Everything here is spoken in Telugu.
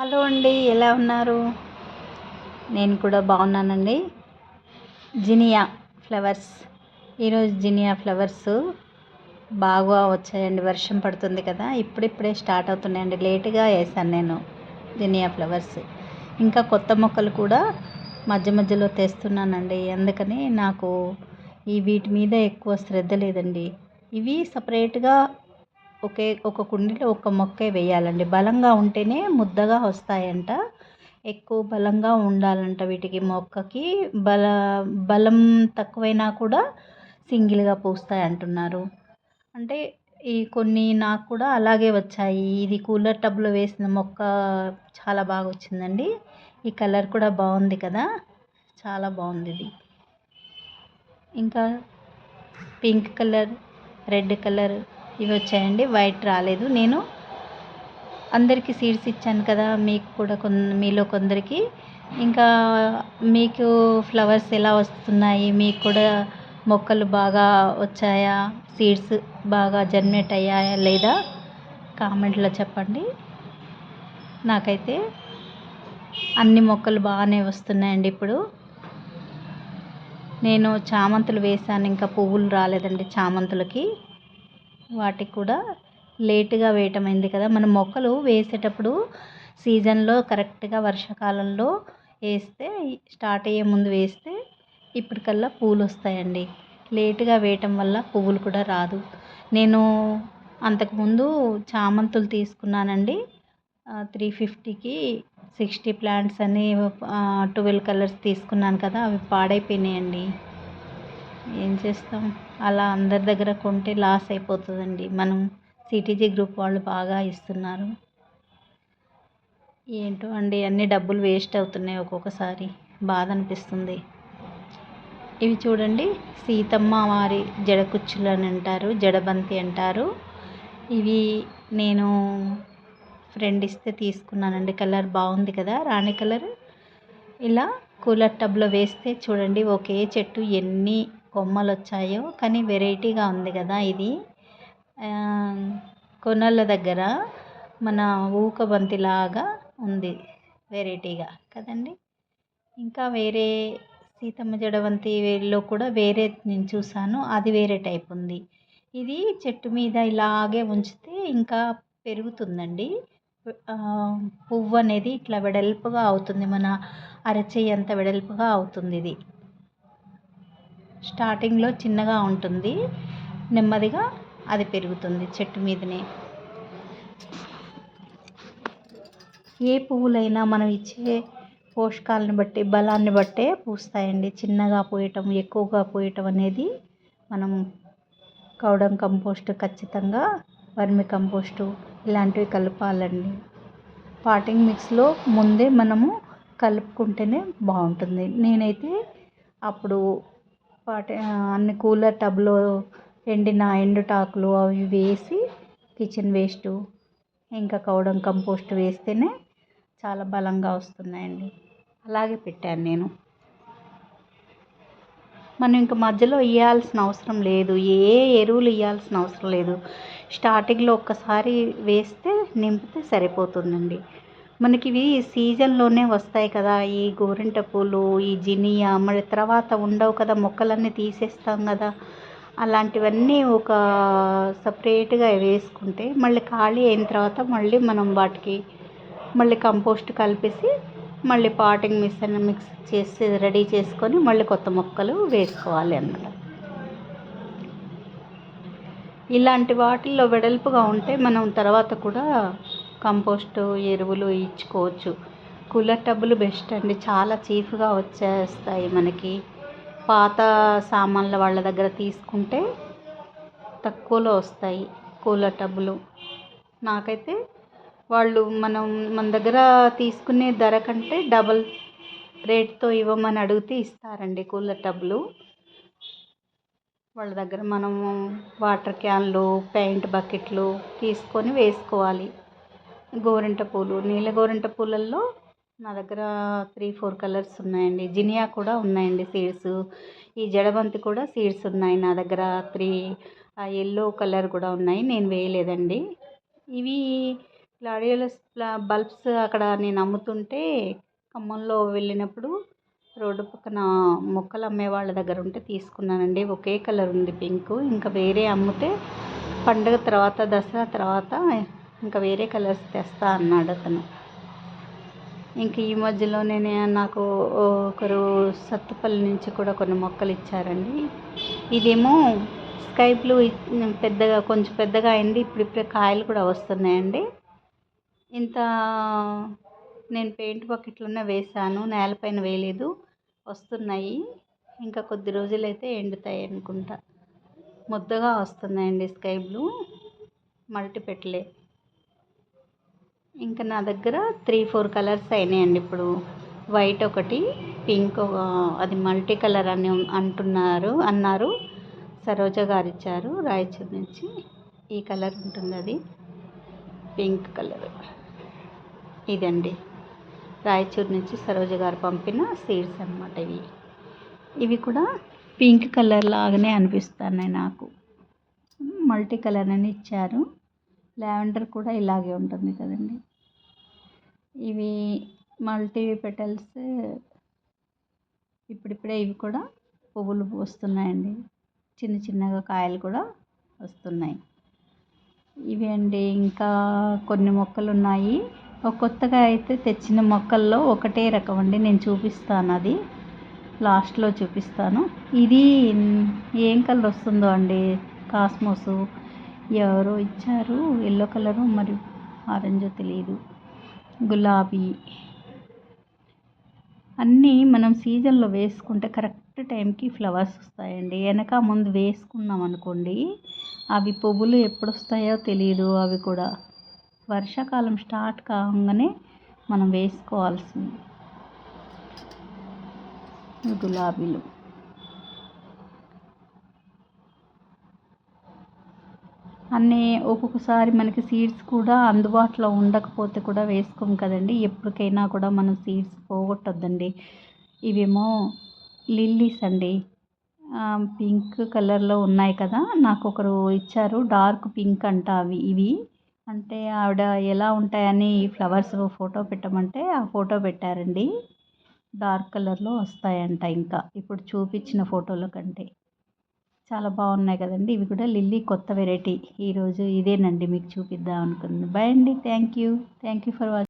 హలో అండి ఎలా ఉన్నారు? నేను కూడా బాగున్నానండి. Zinnia flowers. ఈరోజు జినియా ఫ్లవర్స్ బాగా వచ్చాయండి వర్షం పడుతుంది కదా ఇప్పుడిప్పుడే స్టార్ట్ అవుతున్నాయండి. లేటుగా వేసాను నేను జినియా ఫ్లవర్స్. ఇంకా కొత్త మొక్కలు కూడా మధ్య మధ్యలో తెస్తున్నానండి. అందుకని నాకు ఈ వీటి మీద ఎక్కువ శ్రద్ధ లేదండి. ఇవి సపరేట్గా ఒకే ఒక కుండీలో ఒక మొక్కే వేయాలండి. బలంగా ఉంటేనే ముద్దగా వస్తాయంట. ఎక్కువ బలంగా ఉండాలంట వీటికి మొక్కకి. బల బలం తక్కువైనా కూడా సింగిల్గా పూస్తాయి అంటున్నారు. అంటే ఈ కొన్ని నాకు కూడా అలాగే వచ్చాయి. ఇది కూలర్ టబ్లో వేసిన మొక్క చాలా బాగా వచ్చిందండి. ఈ కలర్ కూడా బాగుంది కదా. చాలా బాగుంది ఇది. ఇంకా పింక్ కలర్ రెడ్ కలర్ ఇవి వచ్చాయండి. వైట్ రాలేదు. నేను అందరికీ సీడ్స్ ఇచ్చాను కదా మీకు కూడా కొన్ మీలో కొందరికి. ఇంకా మీకు ఫ్లవర్స్ ఎలా వస్తున్నాయి? మీకు కూడా మొక్కలు బాగా వచ్చాయా? సీడ్స్ బాగా జనరేట్ అయ్యాయా లేదా? కామెంట్లో చెప్పండి. నాకైతే అన్ని మొక్కలు బాగానే వస్తున్నాయండి ఇప్పుడు. నేను చామంతులు వేసాను ఇంకా పువ్వులు రాలేదండి చామంతులకి. వాటికి కూడా లేటుగా వేయటం అయింది కదా. మనం మొక్కలు వేసేటప్పుడు సీజన్లో కరెక్ట్గా వర్షాకాలంలో వేస్తే స్టార్ట్ అయ్యే ముందు వేస్తే ఇప్పటికల్లా పూలు వస్తాయండి లేటుగా వేయటం వల్ల పువ్వులు కూడా రాదు. నేను అంతకుముందు చామంతులు తీసుకున్నానండి. త్రీ ఫిఫ్టీకి సిక్స్టీ ప్లాంట్స్ అని ట్వెల్వ్ కలర్స్ తీసుకున్నాను కదా. అవి పాడైపోయినాయండి. ఏం చేస్తాం? అలా అందరి దగ్గర కొంటే లాస్ అయిపోతుందండి. మనం సిటీజీ గ్రూప్ వాళ్ళు బాగా ఇస్తున్నారు. ఏంటో అండి అన్ని డబ్బులు వేస్ట్ అవుతున్నాయి ఒక్కొక్కసారి. బాధ అనిపిస్తుంది. ఇవి చూడండి. సీతమ్మ వారి జడకుచ్చులు అని అంటారు జడబంతి అంటారు. ఇవి నేను ఫ్రెండ్ ఇస్తే తీసుకున్నానండి. కలర్ బాగుంది కదా? రాణి కలర్. ఇలా కూలర్ టబ్లో వేస్తే చూడండి ఒకే చెట్టు ఎన్ని కొమ్మలు వచ్చాయో కానీ వెరైటీగా ఉంది కదా ఇది. కొనల దగ్గర మన ఊకబంతిలాగా ఉంది వెరైటీగా కదండి. ఇంకా వేరే సీతమ్మ జడవంతిలో కూడా వేరే నేను చూసాను అది వేరే టైప్ ఉంది. ఇది చెట్టు మీద ఇలాగే ఉంచితే ఇంకా పెరుగుతుందండి. పువ్వు అనేది ఇట్లా వెడల్పుగా అవుతుంది మన అరచేయి అంత వెడల్పుగా అవుతుంది ఇది. స్టార్టింగ్లో చిన్నగా ఉంటుంది. నెమ్మదిగా అది పెరుగుతుంది చెట్టు మీదనే. ఏ పువ్వులైనా మనం ఇచ్చే పోషకాలను బట్టి బలాన్ని బట్టే పూస్తాయండి. చిన్నగా పూయటం ఎక్కువగా పూయటం అనేది మనం కౌడం కంపోస్ట్ ఖచ్చితంగా వర్మి కంపోస్టు ఇలాంటివి కలపాలండి. పాటింగ్ మిక్స్లో ముందే మనము కలుపుకుంటేనే బాగుంటుంది. నేనైతే అప్పుడు పాటి అన్ని కూలర్ టబ్లో ఎండిన ఎండుటాకులు అవి వేసి కిచెన్ వేస్ట్ ఇంకా కౌడం కంపోస్ట్ వేస్తేనే చాలా బలంగా వస్తున్నాయండి. అలాగే పెట్టాను నేను. మనం ఇంకా మధ్యలో ఇవ్వాల్సిన అవసరం లేదు. ఏ ఎరువులు ఇవ్వాల్సిన అవసరం లేదు. స్టార్టింగ్లో ఒక్కసారి వేస్తే నింపితే సరిపోతుందండి. మనకి ఇవి సీజన్లోనే వస్తాయి కదా ఈ గోరింట పూలు ఈ జినియా మరి తర్వాత ఉండవు కదా మొక్కలన్నీ తీసేస్తాం కదా. అలాంటివన్నీ ఒక సపరేట్గా వేసుకుంటే మళ్ళీ ఖాళీ అయిన తర్వాత మళ్ళీ మనం వాటికి మళ్ళీ కంపోస్ట్ కలిపేసి మళ్ళీ పాటింగ్ మిషన్ మిక్స్ చేసి రెడీ చేసుకొని మళ్ళీ కొత్త మొక్కలు వేసుకోవాలి అన్నమాట. ఇలాంటి వాటిల్లో వెడల్పుగా ఉంటే మనం తర్వాత కూడా కంపోస్ట్ ఎరువులు ఇచ్చుకోవచ్చు. కూలర్ టబ్బులు బెస్ట్ అండి. చాలా చీఫ్గా వచ్చేస్తాయి మనకి. పాత సామాన్ల వాళ్ళ దగ్గర తీసుకుంటే తక్కువలో వస్తాయి కూలర్ టబ్బులు. నాకైతే వాళ్ళు మనం మన దగ్గర తీసుకునే ధర కంటే డబల్ రేట్తో ఇవ్వమని అడిగితే ఇస్తారండి కూలర్ టబ్బులు. వాళ్ళ దగ్గర మనము వాటర్ క్యాన్లు పెయింట్ బకెట్లు తీసుకొని వేసుకోవాలి. గోరింట పూలు నీల గోరింట పూలల్లో నా దగ్గర త్రీ ఫోర్ కలర్స్ ఉన్నాయండి. జినియా కూడా ఉన్నాయండి సీడ్స్ ఈ జడబంతి కూడా సీడ్స్ ఉన్నాయి. నా దగ్గర త్రీ ఎల్లో కలర్ కూడా ఉన్నాయి. నేను వేయలేదండి. ఇవి గ్లాడియోలస్ బల్బ్స్ అక్కడ నేను అమ్ముతుంటే ఖమ్మంలో వెళ్ళినప్పుడు రోడ్డు పక్కన మొక్కలు అమ్మే వాళ్ళ దగ్గర ఉంటే తీసుకున్నానండి. ఒకే కలర్ ఉంది పింక్. ఇంకా వేరే అమ్మితే పండుగ తర్వాత దసరా తర్వాత ఇంకా వేరే కలర్స్ తెస్తా అన్నాడు అతను. ఇంక ఈ మధ్యలోనే నాకు ఒకరు సత్తుపల్లి నుంచి కూడా కొన్ని మొక్కలు ఇచ్చారండి. ఇదేమో స్కై బ్లూ పెద్దగా కొంచెం పెద్దగా అయింది ఇప్పుడిప్పుడే కాయలు కూడా వస్తున్నాయండి. ఇంత నేను పెయింట్ బకెట్లోనే వేసాను నేలపైన వేయలేదు వస్తున్నాయి. ఇంకా కొద్ది రోజులైతే ఎండుతాయి అనుకుంటా. ముద్దగా వస్తున్నాయండి స్కై బ్లూ మల్టీ పెట్టలే. ఇంకా నా దగ్గర త్రీ ఫోర్ కలర్స్ అయినాయండి ఇప్పుడు. వైట్ ఒకటి పింక్ అది మల్టీ కలర్ అని అంటున్నారు అన్నారు. సరోజ గారు ఇచ్చారు రాయచూర్ నుంచి ఈ కలర్ ఉంటుంది అది. Pink colour. ఇదండి. రాయచూర్ నుంచి సరోజ గారు పంపిన సీడ్స్ అనమాట ఇవి. ఇవి కూడా పింక్ కలర్ లాగానే అనిపిస్తున్నాయి నాకు. మల్టీ కలర్ అని ఇచ్చారు. లావెండర్ కూడా ఇలాగే ఉంటుంది కదండి. ఇవి మల్టీ పెటల్స్ ఇప్పుడిప్పుడే ఇవి కూడా పువ్వులు పూస్తున్నాయండి. చిన్న చిన్నగా కాయలు కూడా వస్తున్నాయి. ఇవి అండి ఇంకా కొన్ని మొక్కలు ఉన్నాయి. కొత్తగా అయితే తెచ్చిన మొక్కల్లో ఒకటే రకం అండి. నేను చూపిస్తాను అది. లాస్ట్లో చూపిస్తాను. ఇది ఏం కలర్ వస్తుందో అండి? కాస్మోస్. ఎవరో ఇచ్చారు. ఎల్లో కలరు మరియు ఆరెంజో తెలియదు గులాబీ. అన్నీ మనం సీజన్లో వేసుకుంటే కరెక్ట్ టైంకి ఫ్లవర్స్ వస్తాయండి. వెనక ముందు వేసుకున్నాం అనుకోండి అవి పువ్వులు ఎప్పుడు వస్తాయో తెలియదు అవి కూడా. వర్షాకాలం స్టార్ట్ కాగానే మనం వేసుకోవాల్సింది. గులాబీలు. అన్నీ ఒక్కొక్కసారి మనకి సీడ్స్ కూడా అందుబాటులో ఉండకపోతే కూడా వేసుకోం కదండి. ఎప్పటికైనా కూడా మనం సీడ్స్ పోగొట్టొద్దండి. ఇవేమో లిల్లీస్ అండి. పింక్ కలర్లో ఉన్నాయి కదా నాకు ఒకరు ఇచ్చారు. డార్క్ పింక్ అంట అవి ఇవి. అంటే ఆవిడ ఎలా ఉంటాయని ఫ్లవర్స్ ఫోటో పెట్టమంటే ఆ ఫోటో పెట్టారండి. డార్క్ కలర్లో వస్తాయంట ఇంకా. ఇప్పుడు చూపించిన ఫోటోల కంటే. చాలా బాగున్నాయి కదండి. ఇవి కూడా లిల్లీ కొత్త వెరైటీ. ఈరోజు ఇదేనండి మీకు చూపిద్దాం అనుకుంది బాయ్ అండి. Thank you. Thank you for watching